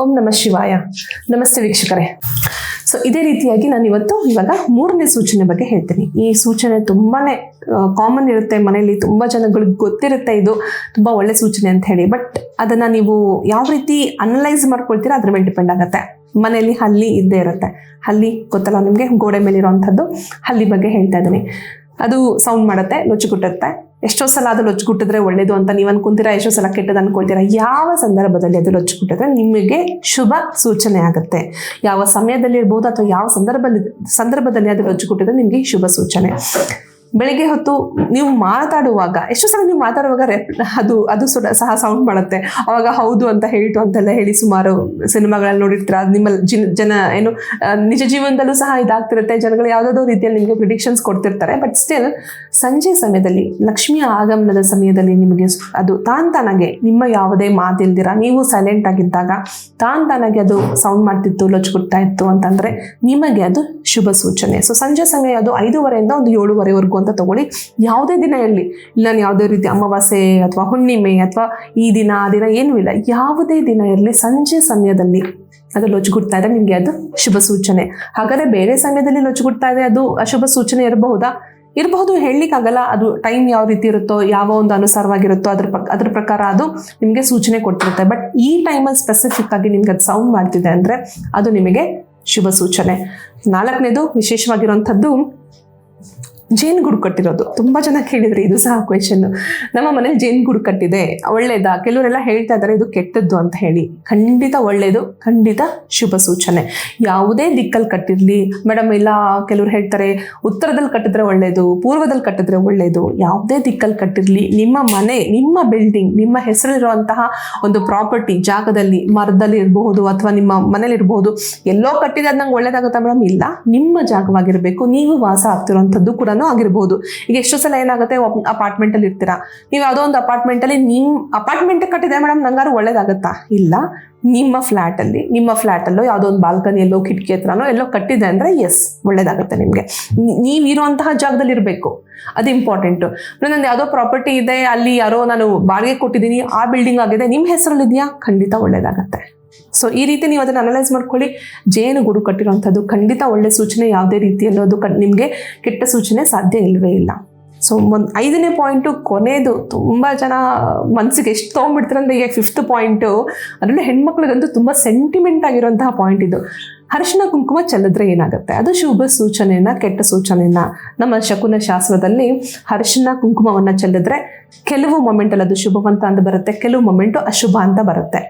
ಓಂ ನಮ ಶಿವಾಯ. ನಮಸ್ತೆ ವೀಕ್ಷಕರೇ. ಸೊ ಇದೇ ರೀತಿಯಾಗಿ ನಾನು ಇವತ್ತು ಇವಾಗ ಮೂರನೇ ಸೂಚನೆ ಬಗ್ಗೆ ಹೇಳ್ತೀನಿ. ಈ ಸೂಚನೆ ತುಂಬಾನೇ ಕಾಮನ್ ಇರುತ್ತೆ ಮನೆಯಲ್ಲಿ, ತುಂಬ ಜನಗಳಿಗೆ ಗೊತ್ತಿರುತ್ತೆ ಇದು, ತುಂಬ ಒಳ್ಳೆ ಸೂಚನೆ ಅಂತ ಹೇಳಿ. ಬಟ್ ಅದನ್ನು ನೀವು ಯಾವ ರೀತಿ ಅನಲೈಸ್ ಮಾಡ್ಕೊಳ್ತೀರಾ, ಅದ್ರ ಮೇಲೆ ಡಿಪೆಂಡ್ ಆಗುತ್ತೆ. ಮನೆಯಲ್ಲಿ ಹಲ್ಲಿ ಇದ್ದೇ ಇರುತ್ತೆ. ಹಲ್ಲಿ ಗೊತ್ತಲ್ಲ ನಿಮಗೆ, ಗೋಡೆ ಮೇಲೆ ಇರುವಂಥದ್ದು ಹಲ್ಲಿ ಬಗ್ಗೆ ಹೇಳ್ತಾ ಇದ್ದೀನಿ. ಅದು ಸೌಂಡ್ ಮಾಡುತ್ತೆ ಲೊಚ್ಚುಗುಟ್ಟುತ್ತೆ ಎಷ್ಟೋ ಸಲ ಅದು ಲೊಚ್ಚುಗುಟ್ಟಿದ್ರೆ ಒಳ್ಳೇದು ಅಂತ ನೀವು ಅನ್ಕೊಂತೀರಾ, ಎಷ್ಟೋ ಸಲ ಕೆಟ್ಟದ್ದು ಅನ್ಕೊಳ್ತೀರಾ, ಯಾವ ಸಂದರ್ಭದಲ್ಲಿ ಅದು ಲೊಚ್ಚುಗುಟ್ಟಿದ್ರೆ ನಿಮಗೆ ಶುಭ ಸೂಚನೆ ಆಗುತ್ತೆ. ಯಾವ ಸಮಯದಲ್ಲಿ ಇರ್ಬೋದು ಅಥವಾ ಯಾವ ಸಂದರ್ಭದಲ್ಲಿ ಸಂದರ್ಭದಲ್ಲಿ ಅದು ಲೊಚ್ಚುಗುಟ್ಟಿದ್ರೆ ನಿಮಗೆ ಶುಭ ಸೂಚನೆ. ಬೆಳಿಗ್ಗೆ ಹೊತ್ತು ನೀವು ಮಾತಾಡುವಾಗ, ಎಷ್ಟು ಸಲ ನೀವು ಮಾತಾಡುವಾಗ ಅದು ಅದು ಸಹ ಸೌಂಡ್ ಮಾಡುತ್ತೆ. ಅವಾಗ ಹೌದು ಅಂತ ಹೇಳ್ತು ಅಂತೆಲ್ಲ ಹೇಳಿ ಸುಮಾರು ಸಿನಿಮಾಗಳಲ್ಲಿ ನೋಡಿರ್ತೀರ ನಿಮ್ಮ ಜಿನ್ ಏನು ನಿಜ ಜೀವನದಲ್ಲೂ ಸಹ ಇದಾಗ್ತಿರುತ್ತೆ. ಜನಗಳು ಯಾವುದಾದ್ರು ರೀತಿಯಲ್ಲಿ ನಿಮಗೆ ಪ್ರಿಡಿಕ್ಷನ್ಸ್ ಕೊಡ್ತಿರ್ತಾರೆ. ಬಟ್ ಸ್ಟಿಲ್ ಸಂಜೆ ಸಮಯದಲ್ಲಿ ಲಕ್ಷ್ಮಿಯ ಆಗಮನದ ಸಮಯದಲ್ಲಿ ನಿಮಗೆ ಅದು ತಾನ್ ತಾನಾಗೆ ನಿಮ್ಮ ಯಾವುದೇ ಮಾತಿಲ್ದಿರ, ನೀವು ಸೈಲೆಂಟ್ ಆಗಿದ್ದಾಗ ತಾನ್ ತಾನಾಗೆ ಅದು ಸೌಂಡ್ ಮಾಡ್ತಿತ್ತು, ಲೊಚ್ಕೊಡ್ತಾ ಇತ್ತು ಅಂತಂದ್ರೆ ನಿಮಗೆ ಅದು ಶುಭ ಸೂಚನೆ. ಸೊ ಸಂಜೆ ಸಮಯ ಅದು ಐದೂವರೆಯಿಂದ ಒಂದು ಏಳುವರೆವರೆಗೂ ಅಂತ ತಗೊಳ್ಳಿ. ಯಾವುದೇ ದಿನ ಇರಲಿ, ಇಲ್ಲ ನಾನು ಯಾವುದೇ ರೀತಿ ಅಮಾವಾಸ್ಯೆ ಅಥವಾ ಹುಣ್ಣಿಮೆ ಅಥವಾ ಈ ದಿನ, ಆ ದಿನ ಏನೂ ಇಲ್ಲ. ಯಾವುದೇ ದಿನ ಇರಲಿ, ಸಂಜೆ ಸಮಯದಲ್ಲಿ ಅದು ಲೊಚ್ಚುಗುಡ್ತಾ ಇದೆ, ನಿಮಗೆ ಅದು ಶುಭ ಸೂಚನೆ. ಹಾಗಾದರೆ ಬೇರೆ ಸಮಯದಲ್ಲಿ ಲೊಚ್ಚುಗುಡ್ತಾ ಇದೆ, ಅದು ಅಶುಭ ಸೂಚನೆ ಇರಬಹುದಾ? ಇರಬಹುದು, ಹೇಳಲಿಕ್ಕಾಗಲ್ಲ. ಅದು ಟೈಮ್ ಯಾವ ರೀತಿ ಇರುತ್ತೋ, ಯಾವ ಒಂದು ಅನುಸಾರವಾಗಿರುತ್ತೋ, ಅದ್ರ ಪ್ರಕ, ಅದ್ರ ಪ್ರಕಾರ ಅದು ನಿಮಗೆ ಸೂಚನೆ ಕೊಟ್ಟಿರುತ್ತೆ. ಬಟ್ ಈ ಟೈಮಲ್ಲಿ ಸ್ಪೆಸಿಫಿಕ್ ಆಗಿ ನಿಮ್ಗೆ ಅದು ಸೌಂಡ್ ಮಾಡ್ತಿದೆ ಅಂದರೆ ಅದು ನಿಮಗೆ ಶುಭ ಸೂಚನೆ. ನಾಲ್ಕನೇದು ವಿಶೇಷವಾಗಿರುವಂಥದ್ದು ಜೇನುಗೂಡು ಕಟ್ಟಿರೋದು. ತುಂಬ ಜನ ಕೇಳಿದ್ರಿ ಇದು ಸಹ ಕ್ವೆಶನ್ ನಮ್ಮ ಮನೇಲಿ ಜೇನುಗೂಡು ಕಟ್ಟಿದೆ. ಒಳ್ಳೇದಾ? ಕೆಲವರೆಲ್ಲ ಹೇಳ್ತಾ ಇದ್ದಾರೆ ಇದು ಕೆಟ್ಟದ್ದು ಅಂತ ಹೇಳಿ. ಖಂಡಿತ ಒಳ್ಳೇದು, ಖಂಡಿತ ಶುಭ ಸೂಚನೆ. ಯಾವುದೇ ದಿಕ್ಕಲ್ಲಿ ಕಟ್ಟಿರಲಿ ಮೇಡಮ್ ಇಲ್ಲ, ಕೆಲವ್ರು ಹೇಳ್ತಾರೆ, ಉತ್ತರದಲ್ಲಿ ಕಟ್ಟಿದ್ರೆ ಒಳ್ಳೇದು, ಪೂರ್ವದಲ್ಲಿ ಕಟ್ಟಿದ್ರೆ ಒಳ್ಳೇದು, ಯಾವುದೇ ದಿಕ್ಕಲ್ಲಿ ಕಟ್ಟಿರಲಿ, ನಿಮ್ಮ ಮನೆ, ನಿಮ್ಮ ಬಿಲ್ಡಿಂಗ್ ನಿಮ್ಮ ಹೆಸರಿರುವಂತಹ ಒಂದು ಪ್ರಾಪರ್ಟಿ ಜಾಗದಲ್ಲಿ, ಮರದಲ್ಲಿ ಇರಬಹುದು ಅಥವಾ ನಿಮ್ಮ ಮನೇಲಿ ಇರಬಹುದು, ಎಲ್ಲೋ ಕಟ್ಟಿದೆ ಅದು ನಂಗೆ ಒಳ್ಳೇದಾಗುತ್ತಾ ಮೇಡಮ್ ಇಲ್ಲ. ನಿಮ್ಮ ಜಾಗವಾಗಿರಬೇಕು, ನೀವು ವಾಸ ಆಗ್ತಿರುವಂಥದ್ದು ಕೂಡ ಆಗಿರ್ಬೋದು. ಈಗ ಎಷ್ಟೋ ಸಲ ಏನಾಗುತ್ತೆ ಅಪಾರ್ಟ್ಮೆಂಟ್ ಅಲ್ಲಿ ಇರ್ತೀರಾ. ನೀವು ಯಾವುದೋ ಒಂದು ಅಪಾರ್ಟ್ಮೆಂಟ್ ಅಲ್ಲಿ ನಿಮ್ ಅಪಾರ್ಟ್ಮೆಂಟ್ ಕಟ್ಟಿದೆ ಮೇಡಮ್ ನಂಗಾರು ಒಳ್ಳೇದಾಗುತ್ತಾ? ಇಲ್ಲ. ನಿಮ್ಮ ಫ್ಲ್ಯಾಟ್ ಅಲ್ಲಿ, ನಿಮ್ಮ ಫ್ಲ್ಯಾಟ್ ಅಲ್ಲೋ ಯಾವುದೋ ಒಂದು ಬಾಲ್ಕನಿಯಲ್ಲೋ ಕಿಟಕಿ ಹತ್ರನೋ ಎಲ್ಲೋ ಕಟ್ಟಿದೆ ಅಂದ್ರೆ ಎಸ್ ಒಳ್ಳೇದಾಗುತ್ತೆ ನಿಮಗೆ. ನೀವಿರುವಂತಹ ಜಾಗದಲ್ಲಿ ಇರಬೇಕು. ಅದು ಇಂಪಾರ್ಟೆಂಟು ನಂದು ಯಾವುದೋ ಪ್ರಾಪರ್ಟಿ ಇದೆ, ಅಲ್ಲಿ ಯಾರೋ ನಾನು ಬಾಡಿಗೆ ಕೊಟ್ಟಿದ್ದೀನಿ, ಆ ಬಿಲ್ಡಿಂಗ್ ಆಗಿದೆ, ನಿಮ್ಮ ಹೆಸರಲ್ಲಿ ಇದೆಯಾ ಖಂಡಿತ ಒಳ್ಳೇದಾಗತ್ತೆ. ಸೊ ಈ ರೀತಿ ನೀವು ಅದನ್ನು ಅನಲೈಸ್ ಮಾಡ್ಕೊಳ್ಳಿ. ಜೇನು ಗೂಡು ಕಟ್ಟಿರುವಂಥದ್ದು ಖಂಡಿತ ಒಳ್ಳೆ ಸೂಚನೆ ಯಾವುದೇ ರೀತಿ ಅದು ಕ ನಿಮಗೆ ಕೆಟ್ಟ ಸೂಚನೆ ಸಾಧ್ಯ ಇಲ್ಲವೇ ಇಲ್ಲ. ಸೊ ಒಂದು ಐದನೇ ಪಾಯಿಂಟು ಕೊನೆಯದು ತುಂಬ ಜನ ಮನಸ್ಸಿಗೆ ಎಷ್ಟು ತೊಗೊಂಡ್ಬಿಡ್ತಾರೆ ಅಂದರೆ ಈಗ ಫಿಫ್ತ್ ಪಾಯಿಂಟು ಅದರಲ್ಲಿ ಹೆಣ್ಮಕ್ಳಿಗಂತೂ ತುಂಬ ಸೆಂಟಿಮೆಂಟ್ ಆಗಿರುವಂತಹ ಪಾಯಿಂಟ್ ಇದು. ಅರಿಶಿನ ಕುಂಕುಮ ಚೆಲ್ಲಿದ್ರೆ ಏನಾಗುತ್ತೆ? ಅದು ಶುಭ ಸೂಚನೆಯನ್ನ ಕೆಟ್ಟ ಸೂಚನೆಯನ್ನ ನಮ್ಮ ಶಕುನ ಶಾಸ್ತ್ರದಲ್ಲಿ ಅರಿಶಿನ ಕುಂಕುಮವನ್ನು ಚೆಲ್ಲಿದ್ರೆ ಕೆಲವು ಮೊಮೆಂಟಲ್ಲಿ ಅದು ಶುಭವಂತ ಅಂತ ಬರುತ್ತೆ, ಕೆಲವು ಮೊಮೆಂಟು ಅಶುಭ ಅಂತ ಬರುತ್ತೆ.